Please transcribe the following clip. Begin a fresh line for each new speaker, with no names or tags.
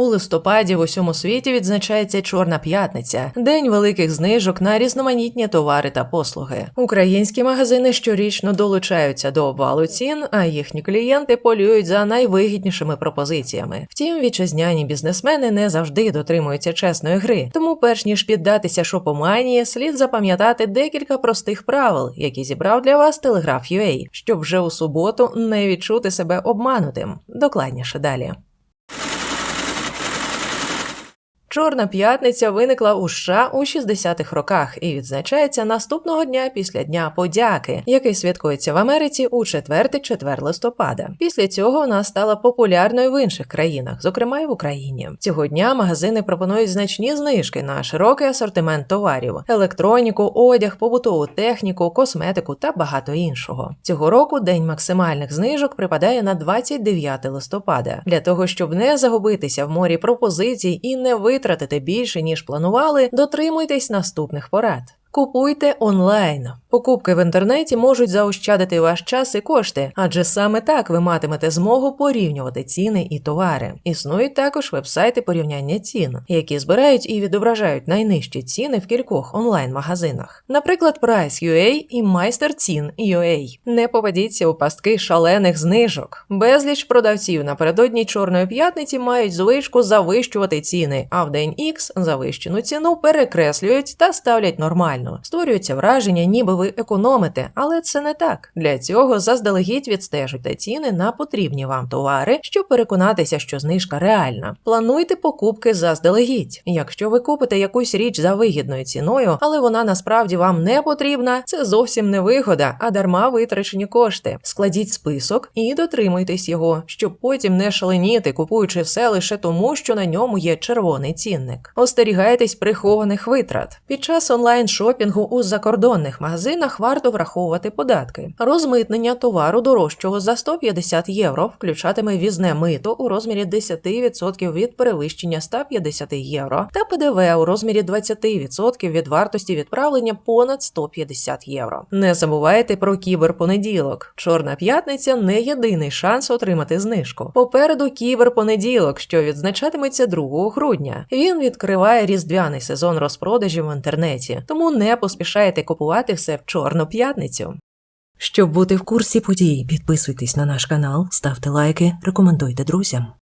У листопаді в усьому світі відзначається Чорна п'ятниця, день великих знижок на різноманітні товари та послуги. Українські магазини щорічно долучаються до обвалу цін, а їхні клієнти полюють за найвигіднішими пропозиціями. Втім, вітчизняні бізнесмени не завжди дотримуються чесної гри. Тому, перш ніж піддатися шопоманії, слід запам'ятати декілька простих правил, які зібрав для вас Телеграф UA, щоб вже у суботу не відчути себе обманутим. Докладніше далі. Чорна п'ятниця виникла у США у 60-х роках і відзначається наступного дня після Дня подяки, який святкується в Америці у 4-4 листопада. Після цього вона стала популярною в інших країнах, зокрема й в Україні. Цього дня магазини пропонують значні знижки на широкий асортимент товарів: електроніку, одяг, побутову техніку, косметику та багато іншого. Цього року день максимальних знижок припадає на 29 листопада. Для того щоб не загубитися в морі пропозицій і не витратити більше ніж планували, дотримуйтесь наступних порад. Купуйте онлайн. Покупки в інтернеті можуть заощадити ваш час і кошти, адже саме так ви матимете змогу порівнювати ціни і товари. Існують також вебсайти порівняння цін, які збирають і відображають найнижчі ціни в кількох онлайн-магазинах. Наприклад, Price.ua і MeisterCin.ua. Не попадіться у пастки шалених знижок. Безліч продавців напередодні Чорної п'ятниці мають звичку завищувати ціни, а в день X завищену ціну перекреслюють та ставлять нормально. Створюється враження, ніби ви економите, але це не так. Для цього заздалегідь відстежуйте ціни на потрібні вам товари, щоб переконатися, що знижка реальна. Плануйте покупки заздалегідь. Якщо ви купите якусь річ за вигідною ціною, але вона насправді вам не потрібна, це зовсім не вигода, а дарма витрачені кошти. Складіть список і дотримуйтесь його, щоб потім не шаленіти, купуючи все лише тому, що на ньому є червоний цінник. Остерігайтесь прихованих витрат. Під час онлайн-шопінгу у закордонних магазинах варто враховувати податки. Розмитнення товару дорожчого за 150 євро включатиме візне мито у розмірі 10% від перевищення 150 євро та ПДВ у розмірі 20% від вартості відправлення понад 150 євро. Не забувайте про кіберпонеділок. Чорна п'ятниця не єдиний шанс отримати знижку. Попереду кіберпонеділок, що відзначатиметься 2 грудня. Він відкриває різдвяний сезон розпродажів в інтернеті, тому не поспішайте купувати все чорну п'ятницю. Щоб бути в курсі подій, підписуйтесь на наш канал, ставте лайки, рекомендуйте друзям.